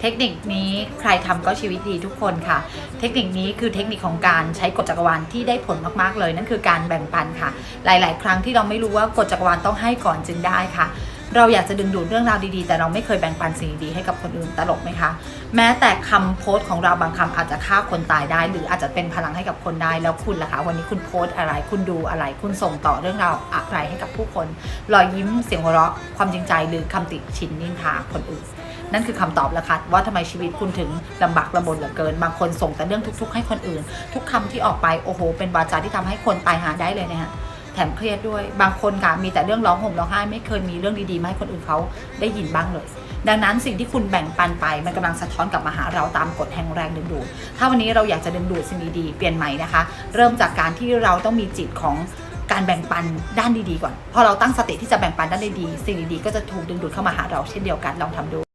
เทคนิคนี้ใครทำก็ชีวิตดีทุกคนค่ะ เทคนิคนี้คือเทคนิคของการใช้กฎจักรวาลที่ได้ผลมากๆเลย นั่นคือการแบ่งปันค่ะ หลาย ๆ ครั้งที่เราไม่รู้ว่ากฎจักรวาลต้องให้ก่อนจึงได้ค่ะ เราอยากจะดึงดูดเรื่องราวดีๆ แต่เราไม่เคยแบ่งปันสิ่งดีๆให้กับคนอื่นตลกไหมคะ แม้แต่คำโพสต์ของเราบางคำอาจจะฆ่าคนตายได้ หรืออาจจะเป็นพลังให้กับคนได้แล้วคุณล่ะคะ วันนี้คุณโพสต์อะไรคุณดูอะไร คุณส่งต่อเรื่องราวอะไรให้กับผู้คนรอยยิ้มเสียงหัวเราะความจริงใจหรือคำติชินนินทาคนอื่น นั่นคือคำตอบแล้วค่ะว่าทำไมชีวิตคุณถึงลำบากลำบนเหลือเกิน บางคนส่งแต่เรื่องทุก ๆ ให้คนอื่น ทุกคำที่ออกไปโอ้โห เป็นวาจาที่ทำให้คนตายหาได้เลยนะฮะแถมเครียดด้วย บางคนค่ะมีแต่เรื่องร้องห่มร้องไห้ไม่เคยมีเรื่องดีๆมาให้คนอื่นเขาได้ยินบ้างเลย ดังนั้นสิ่งที่คุณแบ่งปันไปมันกำลังสะท้อนกลับมาหาเราตามกฎแห่งแรงดึงดูด ถ้าวันนี้เราอยากจะดึงดูดสิ่งดีๆเปลี่ยนใหม่นะคะ เริ่มจากการที่เราต้องมีจิตของการแบ่งปันด้านดีๆก่อน พอเราตั้งสติที่จะแบ่งปันด้านดีๆสิ่งดีๆก็จะถูกดึงดูดเข้ามาหาเราเช่นเดียวกันลองทำดู